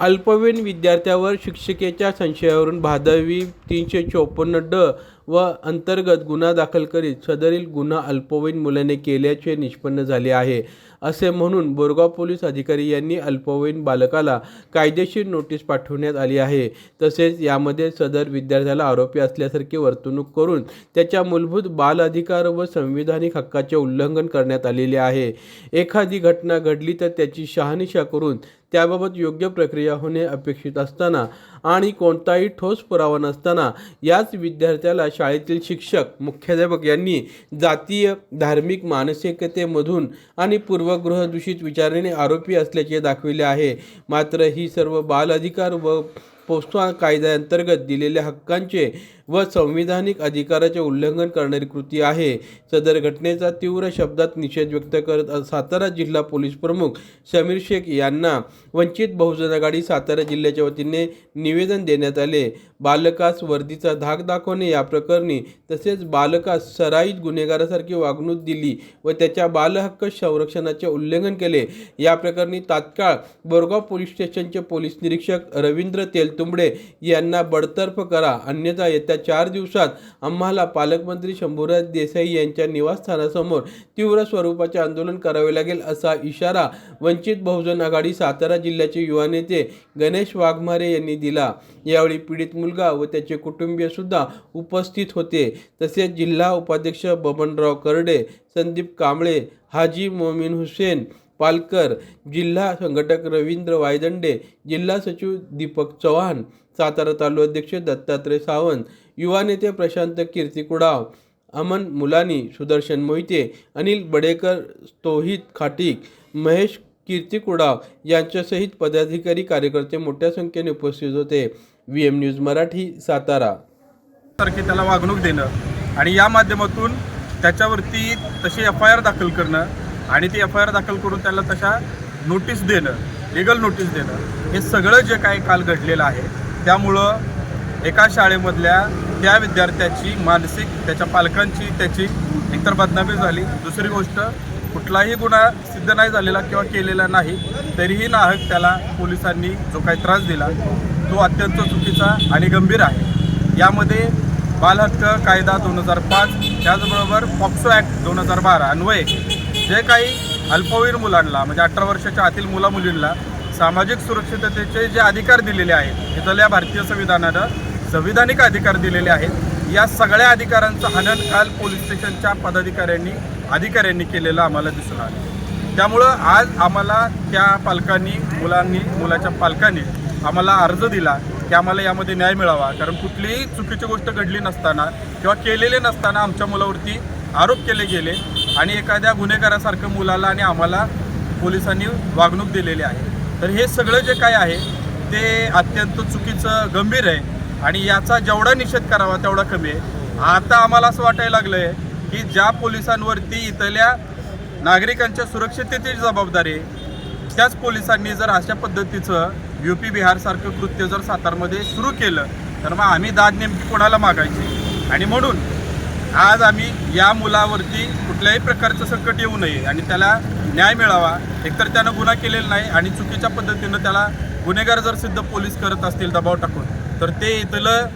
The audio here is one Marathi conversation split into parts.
अल्पवयीन विद्यार्थ्यावर शिक्षिकेच्या संशयावरून भादवी तीनशे चोपन्न ड व अंतर्गत गुन्हा दाखल करीत सदरील गुन्हा अल्पवयीन मुलाने केल्याचे निष्पन्न झाले आहे. असे म्हणून बोरगाव पोलीस अधिकारी यांनी अल्पवयीन बालकाला कायदेशीर नोटीस पाठवण्यात आली आहे. तसेच यामध्ये सदर विद्यार्थ्याला आरोपी असल्यासारखी वर्तणूक करून त्याच्या मूलभूत बाल अधिकार व संविधानिक हक्काचे उल्लंघन करण्यात आलेले आहे. एखादी घटना घडली तर त्याची शहानिशा करून त्याबाबत योग्य प्रक्रिया होणे अपेक्षित असताना आणि कोणताही ठोस पुरावा नसताना याच विद्यार्थ्याला शाळेतील शिक्षक मुख्याध्यापक यांनी जातीय धार्मिक मानसिकतेमधून आणि पूर्व पूर्वगृह गृहदूषित विचाराने आरोपी असल्याचे दाखविले आहे. मात्र ही सर्व बाल अधिकार व पोस्को कायद्याअंतर्गत दिलेल्या हक्कांचे व संविधानिक अधिकाराचे उल्लंघन करणारी कृती आहे. सदर घटनेचा तीव्र शब्दात निषेध व्यक्त करत सातारा जिल्हा पोलीस प्रमुख समीर शेख यांना वंचित बहुजन आघाडी सातारा जिल्ह्याच्या वतीने निवेदन देण्यात आले. बालकास वर्दीचा धाक दाखवणे या प्रकरणी तसेच बालकास सराईत गुन्हेगारासारखी वागणूक दिली व त्याच्या बालहक्क संरक्षणाचे उल्लंघन केले. या प्रकरणी तात्काळ बोरगाव पोलीस स्टेशनचे पोलीस निरीक्षक रवींद्र तेलतुंबडे यांना बडतर्फ करा. अन्यथा येत्या चार दिवसात आम्हाला पालकमंत्री शंभूराज देसाई यांच्या निवासस्थानासमोर तीव्र स्वरूपाचे आंदोलन करावे लागेल असा इशारा वंचित बहुजन आघाडी सातारा जिल्ह्याचे युवा नेते गणेश वाघमारे यांनी दिला. यावेळी पीडित मुलगा व त्याचे कुटुंबीय सुद्धा उपस्थित होते. तसेच जिल्हा उपाध्यक्ष बबनराव करडे संदीप कांबळे हाजी मोमीन हुसेन पालकर जिल्हा संघटक रवींद्र वायदंडे जिल्हा सचिव दीपक चव्हाण सातारा तालुकाध्यक्ष दत्तात्रय सावंत युवा नेते प्रशांत कीर्तिकुडाव अमन मुलानी सुदर्शन मोहिते अनिल बडेकर तोहित खाटीक महेश कीर्तिकुडाव यांच्यासहित पदाधिकारी कार्यकर्ते मोठ्या संख्येने उपस्थित होते. V M news Marathi Satara. सारखे त्याला वागणूक देणं आणि या माध्यमातून त्याच्यावरती तशी एफ आय आर दाखल करणं आणि ती एफ आय आर दाखल करून त्याला तशा नोटीस देणं लिगल नोटीस देणं हे सगळं जे काही काल घडलेलं आहे त्यामुळं एका शाळेमधल्या त्या विद्यार्थ्याची मानसिक त्याच्या पालकांची त्याची एकतर बदनामी झाली. दुसरी गोष्ट कुठलाही गुन्हा सिद्ध नाही झालेला किंवा केलेला नाही तरीही नाहक त्याला पोलिसांनी जो काही त्रास दिला तो अत्यंत चुकीचा आणि गंभीर आहे. यामध्ये बालहक्क कायदा दोन हजार पाच त्याचबरोबर पॉक्सो ॲक्ट दोन हजार बारा अन्वये जे काही अल्पवयीन मुलांना म्हणजे अठरा वर्षाच्या आतील मुला मुलींना सामाजिक सुरक्षिततेचे जे अधिकार दिलेले आहेत इथल्या भारतीय संविधानानं संविधानिक अधिकार दिलेले आहेत. या सगळ्या अधिकारांचं हनन काल पोलीस स्टेशनच्या पदाधिकाऱ्यांनी अधिकाऱ्यांनी केलेलं आम्हाला दिसून आलं. त्यामुळं आज आम्हाला त्या पालकांनी मुलांनी मुलाच्या पालकांनी आम्हाला अर्ज दिला की आम्हाला यामध्ये न्याय मिळावा. कारण कुठलीही चुकीची गोष्ट घडली नसताना किंवा केलेले नसताना आमच्या मुलावरती आरोप केले गेले. आणि एखाद्या गुन्हेगारासारखं मुलाला आणि आम्हाला पोलिसांनी वागणूक दिलेली आहे. तर हे सगळं जे काय आहे ते अत्यंत चुकीचं गंभीर आहे. आणि याचा जेवढा निषेध करावा तेवढा कमी आहे. आता आम्हाला असं वाटायला लागलं आहे की ज्या पोलिसांवरती इथल्या नागरिकांच्या सुरक्षिततेची जबाबदारी आहे त्याच पोलिसांनी जर अशा पद्धतीचं यू पी बिहारसारखं कृत्य जर सातारमध्ये सुरू केलं तर मग आम्ही दाद नेमकी कोणाला मागायची? आणि म्हणून आज आम्ही या मुलावरती कुठल्याही प्रकारचं संकट येऊ नये आणि त्याला न्याय मिळावा. एकतर त्यानं गुन्हा केलेला नाही आणि चुकीच्या पद्धतीनं त्याला गुन्हेगार जर सिद्ध पोलीस करत असतील दबाव टाकून तर ते इथलं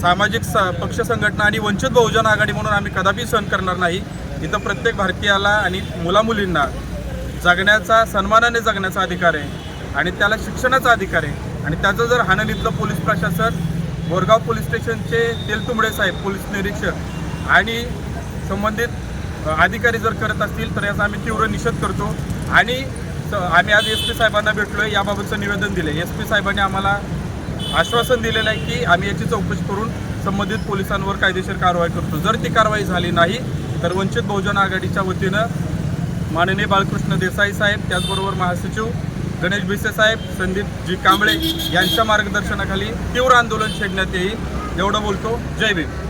सामाजिक स पक्ष संघटना आणि वंचित बहुजन आघाडी म्हणून आम्ही कदापि सहन करणार नाही. इथं प्रत्येक भारतीयाला आणि मुलामुलींना जगण्याचा सन्मानाने जगण्याचा अधिकार आहे आणि त्याला शिक्षणाचा अधिकार आहे. आणि त्याचं जर हानल इथलं पोलीस प्रशासन बोरगाव पोलीस स्टेशनचे तेलतुंबडे साहेब पोलीस निरीक्षक आणि संबंधित अधिकारी जर करत असतील तर याचा आम्ही तीव्र निषेध करतो. आणि स- आम्ही आज एस पी साहेबांना भेटलो आहे याबाबतचं निवेदन दिलं एस पी साहेबांनी आम्हाला आश्वासन दिलेलं आहे की आम्ही याची चौकशी करून संबंधित पोलिसांवर कायदेशीर कारवाई करतो. जर ती कारवाई झाली नाही तर वंचित बहुजन आघाडीच्या वतीनं माननीय बाळकृष्ण देसाई साहेब त्याचबरोबर महासचिव गणेश भिसे साहेब संदीप जी कांबळे यांच्या मार्गदर्शनाखाली तीव्र आंदोलन छेडण्यात येईल. एवढं बोलतो. जय भीम.